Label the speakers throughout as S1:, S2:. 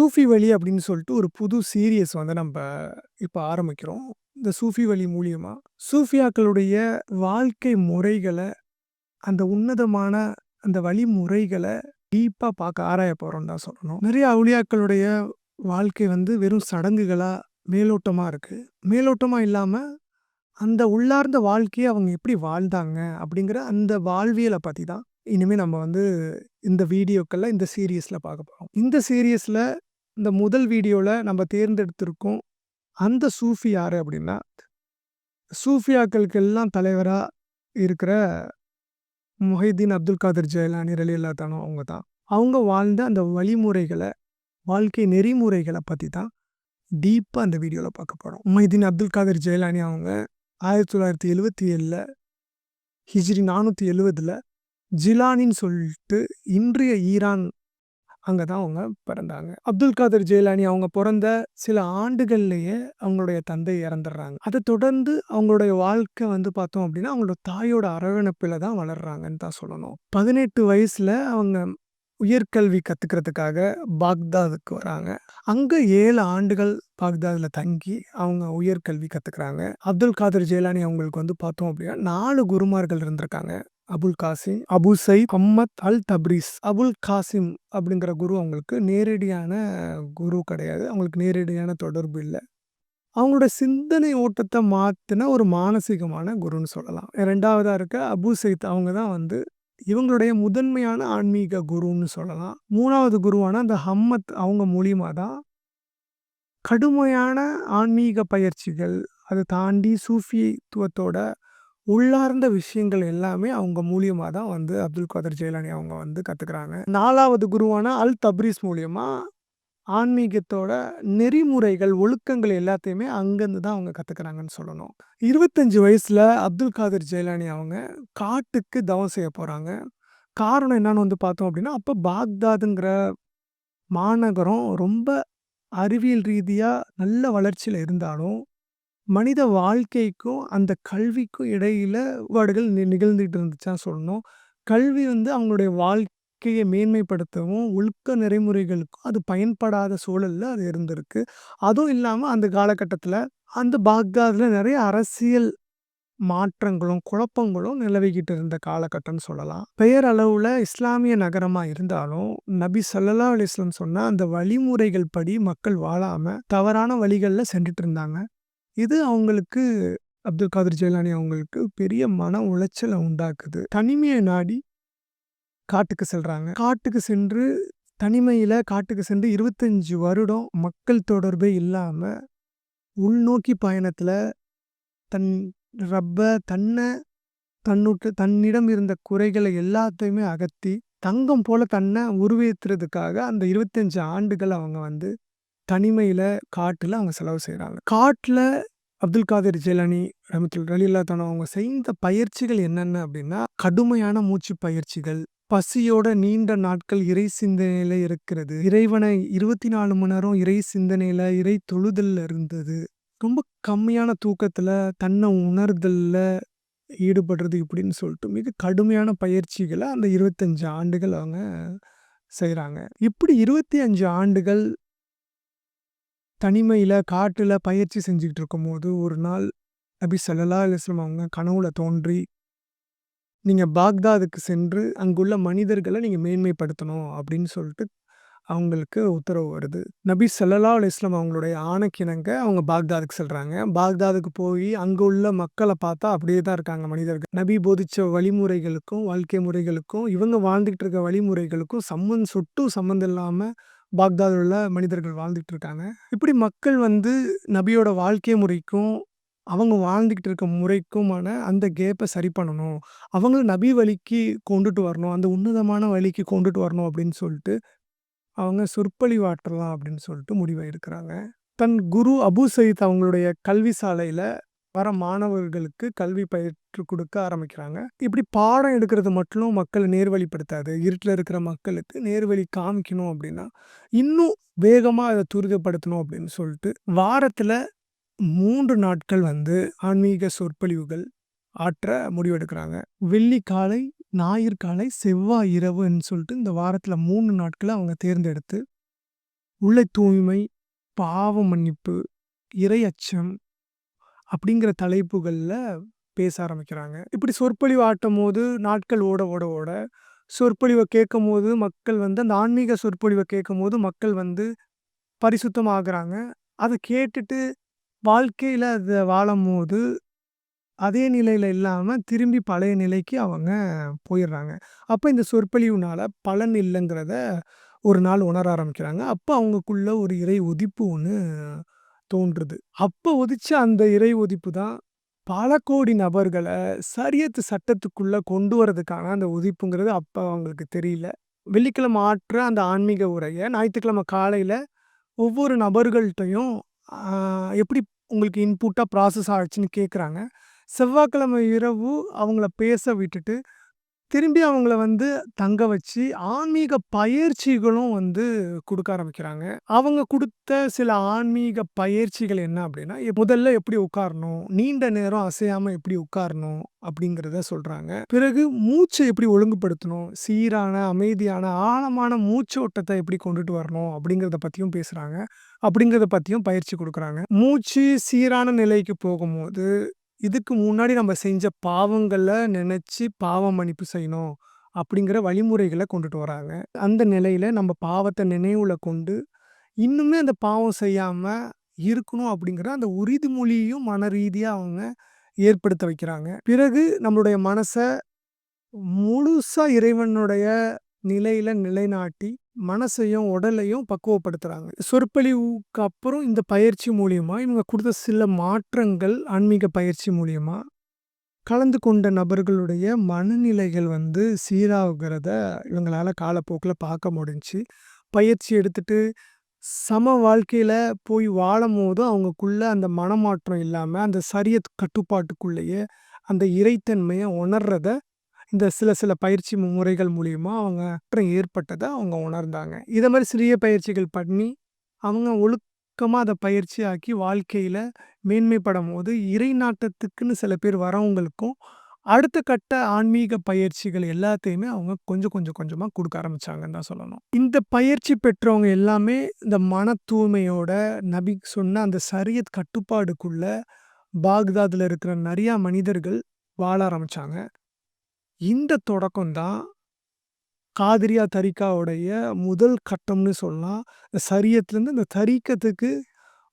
S1: சூஃபி வழி அப்படின்னு சொல்லிட்டு ஒரு புது சீரியஸ் வந்து நம்ம இப்போ ஆரம்பிக்கிறோம். இந்த சூஃபி வழி மூலியமாக சூஃபியாக்களுடைய வாழ்க்கை முறைகளை அந்த உன்னதமான அந்த வழிமுறைகளை டீப்பாக பார்க்க ஆராய போகிறோம் தான் சொல்லணும். நிறைய அவுளியாக்களுடைய வாழ்க்கை வந்து வெறும் சடங்குகளாக மேலோட்டமாக இருக்குது மேலோட்டமாக இல்லாமல் அந்த உள்ளார்ந்த வாழ்க்கையை அவங்க எப்படி வாழ்ந்தாங்க அப்படிங்கிற அந்த வாழ்வியலை பற்றி தான் இனிமேல் நம்ம வந்து இந்த வீடியோக்கள்ல, இந்த சீரியஸில் பார்க்க போகிறோம் இந்த சீரியஸில் இந்த முதல் வீடியோல நம்ம தேர்ந்தெடுத்திருக்கோம். அந்த சூஃபி யார் அப்படின்னா, சூஃபியாக்களுக்கெல்லாம் தலைவரா இருக்கிற முஹைதீன் அப்துல் காதர் ஜெயலானி ரலி தஆலா அவங்க தான். அவங்க வாழ்ந்த அந்த வழிமுறைகள, வாழ்க்கை நெறிமுறைகள பத்தி தான் டீப்பா அந்த வீடியோவில் பார்க்க போகிறோம் முஹைதீன் அப்துல் காதர் ஜெயலானி அவங்க 1977ல ஹிஜ்ரி 470ல ஜிலானின்னு சொல்லிட்டு இன்றைய ஈரான் அங்க தான் அவங்க பிறந்தாங்க. அப்துல் காதர் ஜெயலானி அவங்க பொறந்த சில ஆண்டுகள்லயே அவங்களுடைய தந்தை இறந்துடுறாங்க. அத தொடர்ந்து அவங்களுடைய வாழ்க்கை வந்து பார்த்தோம் அப்படின்னா, அவங்களோட தாயோட அரவணைப்பில தான் வளர்றாங்கன்னு தான் சொல்லணும். 18 வயசுல அவங்க உயர்கல்வி கத்துக்கிறதுக்காக பாக்தாதுக்கு வராங்க. அங்க 7 ஆண்டுகள் பாக்தாத்ல தங்கி அவங்க உயர்கல்வி கத்துக்கிறாங்க. அப்துல் காதர் ஜெயலானி அவங்களுக்கு வந்து பார்த்தோம் அப்படின்னா, 4 குருமார்கள் இருந்திருக்காங்க. Abul Qasim, Abu Sayeed, Ahmad al Tabriz. Abul Qasim அப்படிங்கிற குரு அவங்களுக்கு நேரடியான குரு கிடையாது. அவங்களுக்கு நேரடியான தொடர்பு இல்லை அவங்களோட சிந்தனை ஓட்டத்தை மாற்றின ஒரு மானசீகமான குருன்னு சொல்லலாம். ரெண்டாவதாக இருக்க அபு சைத் அவங்க தான் வந்து இவங்களுடைய முதன்மையான ஆன்மீக குருன்னு சொல்லலாம். மூணாவது குருவான அந்த ஹம்மத் அவங்க மூலியமாக தான் கடுமையான ஆன்மீக பயிற்சிகள், அதை தாண்டி சூஃபித்துவத்தோட உள்ளார்ந்த விஷயங்கள் எல்லாமே அவங்க மூலியமாக தான் வந்து அப்துல் காதர் ஜெயலானி அவங்க வந்து கற்றுக்குறாங்க நாலாவது குருவான அல் தப்ரீஸ் மூலியமாக ஆன்மீகத்தோட நெறிமுறைகள், ஒழுக்கங்கள் எல்லாத்தையுமே அங்கேருந்து தான் அவங்க கற்றுக்குறாங்கன்னு சொல்லணும். இருபத்தஞ்சு வயசில் அப்துல் காதர் ஜெயலானி அவங்க காட்டுக்கு தவம் செய்ய போகிறாங்க காரணம் என்னன்னு வந்து பார்த்தோம் அப்படின்னா, அப்போ பாக்தாதுங்கிற மாநகரம் ரொம்ப அறிவியல் ரீதியாக நல்ல வளர்ச்சியில் இருந்தாலும், மனித வாழ்க்கைக்கும், அந்த கல்விக்கும் இடையில வேறுபாடுகள் நி நிகழ்ந்துட்டு இருந்துச்சுன்னு சொல்லணும். கல்வி வந்து அவங்களுடைய வாழ்க்கைய மேன்மைப்படுத்தவும், ஒழுக்க நெறிமுறைகளுக்கும் அது பயன்படாத சூழல்ல அது இருந்திருக்கு. அதுவும் இல்லாம அந்த காலகட்டத்தில அந்த பாக்தாத்ல நிறைய அரசியல் மாற்றங்களும், குழப்பங்களும் நிலவிக்கிட்டு இருந்த காலகட்டம்னு சொல்லலாம். பெயரளவுல இஸ்லாமிய நகரமா இருந்தாலும், நபி ஸல்லல்லாஹு அலைஹி வஸல்லம் சொன்ன அந்த வழிமுறைகள் படி மக்கள் வாழாம, தவறான வழிகள்ல சென்றுட்டு இருந்தாங்க. இது அவங்களுக்கு அப்துல் காதர் ஜெயலானி அவங்களுக்கு பெரிய மன உளைச்சலை உண்டாக்குது. தனிமையை நாடி காட்டுக்கு செல்றாங்க. காட்டுக்கு சென்று தனிமையில காட்டுக்கு சென்று 25 வருடம் மக்கள் தொடர்பே இல்லாம, உள்நோக்கி பயணத்தில் தன் ரப்ப, தன்னை தன்னுட்டு தன்னிடம் இருந்த குறைகளை எல்லாத்தையுமே அகற்றி, தங்கம் போல தன்னை உருவேத்துறதுக்காக அந்த 25 ஆண்டுகள் அவங்க வந்து தனிமையில, காட்டில் அவங்க செலவு செய்கிறாங்க காட்டில் அப்துல் காதிர் ஜெயலானி ரமத்துல் ரலியல்லாஹு தானோ அவங்க செய்த பயிற்சிகள் என்னென்ன அப்படின்னா, கடுமையான மூச்சு பயிற்சிகள், பசியோட நீண்ட நாட்கள் இறை சிந்தனையில இருக்கிறது. இறைவனை 24 மணி நேரம் இறை சிந்தனையில, இறை தொழுதல்ல இருந்தது. ரொம்ப கம்மியான தூக்கத்துல தன்னை உணர்தல்ல ஈடுபடுறது இப்படின்னு சொல்லிட்டு மிக கடுமையான பயிற்சிகளை அந்த 25 ஆண்டுகள் அவங்க செய்கிறாங்க இப்படி 25 ஆண்டுகள் தனிமையில் காட்டில் பயிற்சி செஞ்சுக்கிட்டு இருக்கும்போது, ஒரு நாள் நபி ஸல்லல்லாஹு அலிஸ்லம் அவங்க கனவுல தோன்றி, நீங்கள் பாக்தாதுக்கு சென்று அங்குள்ள மனிதர்களை நீங்கள் மேன்மைப்படுத்தணும்" அப்படின்னு சொல்லிட்டு அவங்களுக்கு உத்தரவு வருது. நபி சல்லல்லா அலைஹி இஸ்லாம் அவங்களுடைய ஆணைக்கிணங்க அவங்க பாக்தாதுக்கு செல்கிறாங்க பாக்தாதுக்கு போய் அங்கே உள்ள மக்களை பார்த்தா அப்படியே தான் இருக்காங்க மனிதர்கள். நபி போதித்த வழிமுறைகளுக்கும், வாழ்க்கை முறைகளுக்கும், இவங்க வாழ்ந்துக்கிட்டு இருக்க வழிமுறைகளுக்கும் சம்மன் சொட்டும் சம்மந்தம் இல்லாமல் பாக்தாதில் உள்ள மனிதர்கள் வாழ்ந்துக்கிட்டு இருக்காங்க. இப்படி மக்கள் வந்து நபியோட வாழ்க்கை முறைக்கும், அவங்க வாழ்ந்துக்கிட்டு இருக்க முறைக்குமான அந்த கேப்ப சரி பண்ணணும். அவங்கள நபி வழிக்கு கொண்டுட்டு வரணும். அந்த உன்னதமான வழிக்கு கொண்டுட்டு வரணும் அப்படின்னு சொல்லிட்டு, அவங்க சொற்பொழிவாற்றலாம் அப்படின்னு சொல்லிட்டு முடிவு எடுக்குறாங்க. தன் குரு அபு சயீத் அவங்களுடைய கல்வி சாலையில வர மாணவர்களுக்கு கல்வி பயிற்று கொடுக்க ஆரம்பிக்கிறாங்க. இப்படி பாடம் எடுக்கிறது மட்டும் மக்களை நேர்வழிப்படுத்தாது. இருட்டில் இருக்கிற மக்களுக்கு நேர்வழி காமிக்கணும் அப்படின்னா, இன்னும் வேகமாக அதை துரிதப்படுத்தணும் அப்படின்னு சொல்லிட்டு, வாரத்தில் மூன்று நாட்கள் வந்து ஆன்மீக சொற்பொழிவுகள் ஆற்ற முடிவெடுக்கிறாங்க. வெள்ளி காலை, ஞாயிறு காலை, செவ்வாய் இரவுன்னு சொல்லிட்டு இந்த வாரத்தில் மூணு நாட்களை அவங்க தேர்ந்தெடுத்து, உள்ள தூய்மை, பாவ மன்னிப்பு, இறை அச்சம் அப்படிங்கிற தலைப்புகளில் பேச ஆரம்பிக்கிறாங்க. இப்படி சொற்பொழிவு ஆட்டும்போது நாட்கள் ஓட, ஓட, ஓட சொற்பொழிவ கேட்கும்போது மக்கள் வந்து அந்த ஆன்மீக சொற்பொழிவ கேட்கும்போது மக்கள் வந்து பரிசுத்தமாகறாங்க அத கேட்டுட்டு வாழ்க்கையில அத வாழும்போது, அதே நிலையில இல்லாம திரும்பி பழைய நிலைக்கு அவங்க போயிடுறாங்க அப்ப இந்த சொற்பொழிவுனால பலன் இல்லங்கிறத ஒரு நாள் உணர ஆரம்பிக்கிறாங்க. அப்ப அவங்களுக்குள்ள ஒரு இறை உதிப்பு ஒண்ணு தோன்றுது. அப்போ உதிச்ச அந்த இறை உதிப்பு தான் பல கோடி நபர்களை சரியத்து சட்டத்துக்குள்ளே கொண்டு வரதுக்கான அந்த உதிப்புங்கிறது அப்போ அவங்களுக்கு தெரியல. வெள்ளிக்கிழமை ஆற்ற அந்த ஆன்மீக உரையை ஞாயிற்றுக்கிழமை காலையில் ஒவ்வொரு நபர்கள்ட்டையும் எப்படி உங்களுக்கு இன்புட்டாக ப்ராசஸ் ஆகிடுச்சின்னு கேட்குறாங்க. செவ்வாய்க்கிழமை இரவு அவங்கள பேச விட்டுட்டு, திரும்பி அவங்கள வந்து தங்க வச்சு ஆன்மீக பயிற்சிகளும் வந்து கொடுக்க ஆரம்பிக்கிறாங்க. அவங்க கொடுத்த சில ஆன்மீக பயிற்சிகள் என்ன அப்படின்னா, முதல்ல எப்படி உட்காரணும், நீண்ட நேரம் அசையாம எப்படி உட்காரணும் அப்படிங்கிறத சொல்றாங்க. பிறகு மூச்சை எப்படி ஒழுங்குபடுத்தணும், சீரான, அமைதியான, ஆழமான மூச்சோட்டத்தை எப்படி கொண்டுட்டு வரணும் அப்படிங்கிறத பத்தியும் பேசுறாங்க. அப்படிங்கிறத பத்தியும் பயிற்சி கொடுக்குறாங்க மூச்சு சீரான நிலைக்கு போகும்போது, இதுக்கு முன்னாடி நம்ம செஞ்ச பாவங்கள நினச்சி பாவ மன்னிப்பு செய்யணும் அப்படிங்கிற வழிமுறைகளை கொண்டுட்டு வராங்க. அந்த நிலையில நம்ம பாவத்த நினைவுல கொண்டு, இன்னுமே அந்த பாவம் செய்யாம இருக்கணும் அப்படிங்கிற அந்த உறுதிமொழியையும் மன ரீதியா அவங்க ஏற்படுத்த வைக்கிறாங்க. பிறகு நம்மளுடைய மனச முழுசா இறைவனுடைய நிலையில நிலைநாட்டி, மனசையும், உடலையும் பக்குவப்படுத்துகிறாங்க சொற்பொழிவுக்கு அப்புறம் இந்த பயிற்சி மூலியமாக இவங்க கொடுத்த சில மாற்றங்கள் ஆன்மீக பயிற்சி மூலியமாக கலந்து கொண்ட நபர்களுடைய மனநிலைகள் வந்து சீராகிறத இவங்களால காலப்போக்கில் பார்க்க முடிஞ்சு பயிற்சி எடுத்துட்டு சம வாழ்க்கையில் போய் வாழும் போதும் அவங்களுக்குள்ள அந்த மனமாற்றம் இல்லாமல் அந்த சரிய கட்டுப்பாட்டுக்குள்ளேயே அந்த இறைத்தன்மையை உணர்றத, இந்த சில சில பயிற்சி முறைகள் மூலிமா அவங்க மாற்றம் ஏற்பட்டதை அவங்க உணர்ந்தாங்க. இதை மாதிரி சிறிய பயிற்சிகள் பண்ணி, அவங்க ஒழுக்கமா அத பயிற்சியாக்கி மேன்மைப்படும் போது இறை நாட்டத்துக்குன்னு சில பேர் வரவங்களுக்கும், அடுத்த கட்ட ஆன்மீக பயிற்சிகள் எல்லாத்தையுமே அவங்க கொஞ்சம் கொஞ்சம் கொஞ்சமாக கொடுக்க ஆரம்பிச்சாங்கன்னு தான் சொல்லணும். இந்த பயிற்சி பெற்றவங்க எல்லாமே இந்த மன தூய்மையோட நபி சொன்ன அந்த சரியத் கட்டுப்பாடுக்குள்ள பாக்தாதில் இருக்கிற நிறையா மனிதர்கள் வாழ ஆரம்பிச்சாங்க. இந்த தொடக்கம் தான் காதிரியா தரிக்காவுடைய முதல் கட்டம்னு சொல்லலாம். சரியத்துலேருந்து இந்த தரிக்கத்துக்கு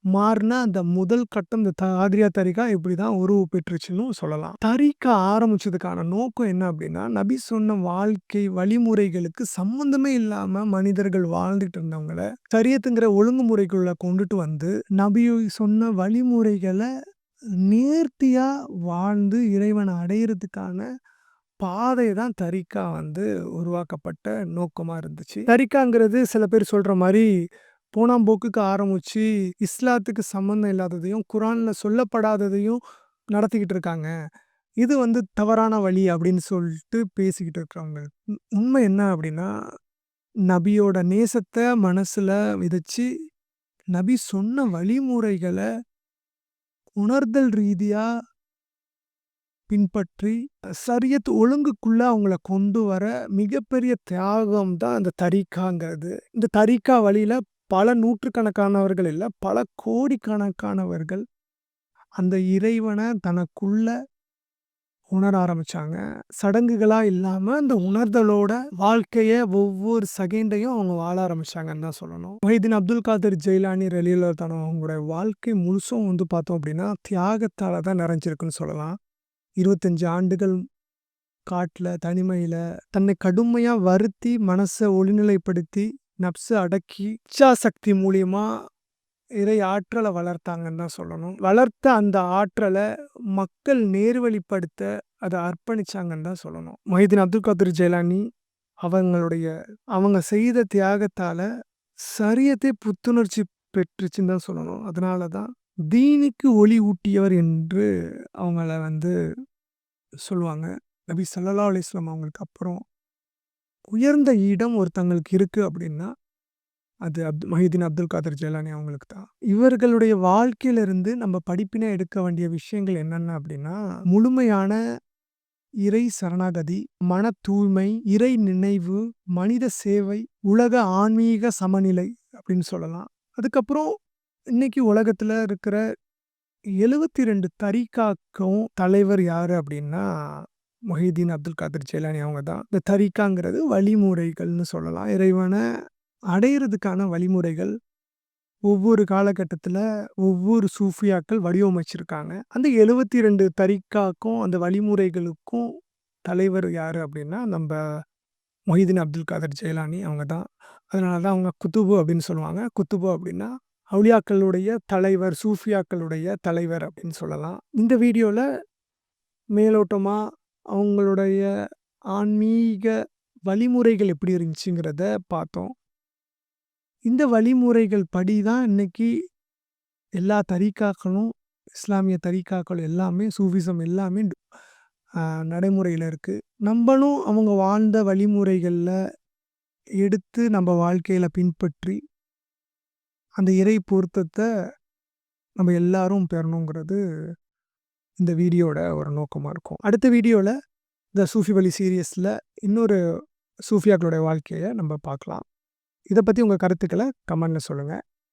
S1: மாறின அந்த முதல் கட்டம் இந்த காதிரியா தரிகா இப்படிதான் உருவு பெற்றுச்சுன்னும் சொல்லலாம். தரீக்கா ஆரம்பிச்சதுக்கான நோக்கம் என்ன அப்படின்னா, நபி சொன்ன வாழ்க்கை வழிமுறைகளுக்கு சம்மந்தமே இல்லாம மனிதர்கள் வாழ்ந்துட்டு இருந்தவங்கள, சரியத்துங்கிற ஒழுங்குமுறைக்குள்ள கொண்டுட்டு வந்து, நபி சொன்ன வழிமுறைகளை நேர்த்தியா வாழ்ந்து இறைவனை அடையிறதுக்கான பாதை தான் தரிக்கா வந்து உருவாக்கப்பட்ட நோக்கமாக இருந்துச்சு. தரிக்காங்கிறது சில பேர் சொல்கிற மாதிரி போனாம்போக்குக்கு ஆரம்பிச்சு, இஸ்லாத்துக்கு சம்மந்தம் இல்லாததையும், குரானில் சொல்லப்படாததையும் நடத்திக்கிட்டு இருக்காங்க. இது வந்து தவறான வழி அப்படின்னு சொல்லிட்டு பேசிக்கிட்டு இருக்கிறவங்க. உண்மை என்ன அப்படின்னா, நபியோட நேசத்தை மனசில் விதைச்சு, நபி சொன்ன வழிமுறைகளை உணர்தல் ரீதியாக பின்பற்றி, சரியத் ஒழுங்குக்குள்ள அவங்கள கொண்டு வர மிகப்பெரிய தியாகம் தான் அந்த தரிக்காங்கிறது இந்த தரிக்கா வழியில பல நூற்றுக்கணக்கானவர்கள் இல்ல, பல கோடிக்கணக்கானவர்கள் அந்த இறைவன தனக்குள்ள உணர ஆரம்பிச்சாங்க. சடங்குகளா இல்லாம அந்த உணர்தலோட வாழ்க்கைய ஒவ்வொரு செகண்டையும் அவங்க வாழ ஆரம்பிச்சாங்கன்னு தான் சொல்லணும். மொஹிதீன் அப்துல் காதிர் ஜெயிலானி ரலியல்லாஹு தஆலா அவங்களுடைய வாழ்க்கை முழுசும் வந்து பார்த்தோம் அப்படின்னா, தியாகத்தால தான் நிறைஞ்சிருக்குன்னு சொல்லலாம். 25 ஆண்டுகள் காட்டில் தனிமையில் தன்னை கடுமையாக வருத்தி, மனசை ஒளிநிலைப்படுத்தி நப்ஸை அடக்கி, இச்சாசக்தி மூலியமாக இறை ஆற்றலை வளர்த்தாங்கன்னு தான் சொல்லணும். வளர்த்த அந்த ஆற்றலை மக்கள் நேர்வழிப்படுத்த அதை அர்ப்பணிச்சாங்கன்னு தான் சொல்லணும். மொஹிதீன் அப்துல் காதிர் ஜெயலானி அவங்களுடைய அவங்க செய்த தியாகத்தால் சரியத்தை புத்துணர்ச்சி பெற்றுச்சுன்னு தான் சொல்லணும். அதனால தான் தீனுக்கு ஒளி ஊட்டியவர் என்று அவங்கள வந்து சொல்லுவாங்க. நபி ஸல்லல்லாஹு அலிஸ்லாம் அவங்களுக்கு அப்புறம் உயர்ந்த இடம் ஒருத்தங்களுக்கு இருக்குது அப்படின்னா, அது அப்து மஹிதீன் அப்துல் காதர் ஜெயலானி அவங்களுக்கு தான். இவர்களுடைய வாழ்க்கையிலிருந்து நம்ம படிப்பினை எடுக்க வேண்டிய விஷயங்கள் என்னென்ன அப்படின்னா, முழுமையான இறை சரணாகதி, மன தூய்மை, இறை நினைவு, மனித சேவை, உலக ஆன்மீக சமநிலை அப்படின்னு சொல்லலாம். அதுக்கப்புறம் இன்னைக்கு உலகத்துல இருக்கிற 72 தரீகாக்கும் தலைவர் யாரு அப்படின்னா, மொஹிதீன் அப்துல் காதர் ஜிலானி அவங்க தான். இந்த தரீகாங்கிறது வழிமுறைகள்னு சொல்லலாம். இறைவன அடையிறதுக்கான வழிமுறைகள் ஒவ்வொரு காலகட்டத்தில் ஒவ்வொரு சூஃபியாக்கள் வடிவமைச்சிருக்காங்க. அந்த எழுபத்தி ரெண்டு தரிக்காக்கும் அந்த வழிமுறைகளுக்கும் தலைவர் யார் அப்படின்னா, நம்ம மொஹிதீன் அப்துல் காதர் ஜிலானி அவங்க தான். அதனால தான் அவங்க குத்துபு அப்படின்னு சொல்லுவாங்க. குத்துபு அப்படின்னா, அவுளியாக்களுடைய தலைவர், சூஃபியாக்களுடைய தலைவர் அப்படின்னு சொல்லலாம். இந்த வீடியோவில் மேலோட்டமாக அவங்களுடைய ஆன்மீக வழிமுறைகள் எப்படி இருந்துச்சுங்கிறத பார்த்தோம். இந்த வழிமுறைகள் படி தான் இன்னைக்கு எல்லா தரிக்காக்களும் இஸ்லாமிய தரீகாக்கள் எல்லாமே, சூஃபிசம் எல்லாமே நடைமுறையில் இருக்குது நம்மளும் அவங்க வாழ்ந்த வழிமுறைகளில் எடுத்து நம்ம வாழ்க்கையில் பின்பற்றி அந்த இறை பொருத்தத்தை நம்ம எல்லாரும் பெறணுங்கிறது இந்த வீடியோட ஒரு நோக்கமாக இருக்கும். அடுத்த வீடியோவில் இந்த சூஃபி வழி சீரியஸில் இன்னொரு சூஃபியாக்களுடைய வாழ்க்கையை நம்ம பார்க்கலாம். இதை பற்றி உங்கள் கருத்துக்களை கமெண்ட்ல சொல்லுங்கள்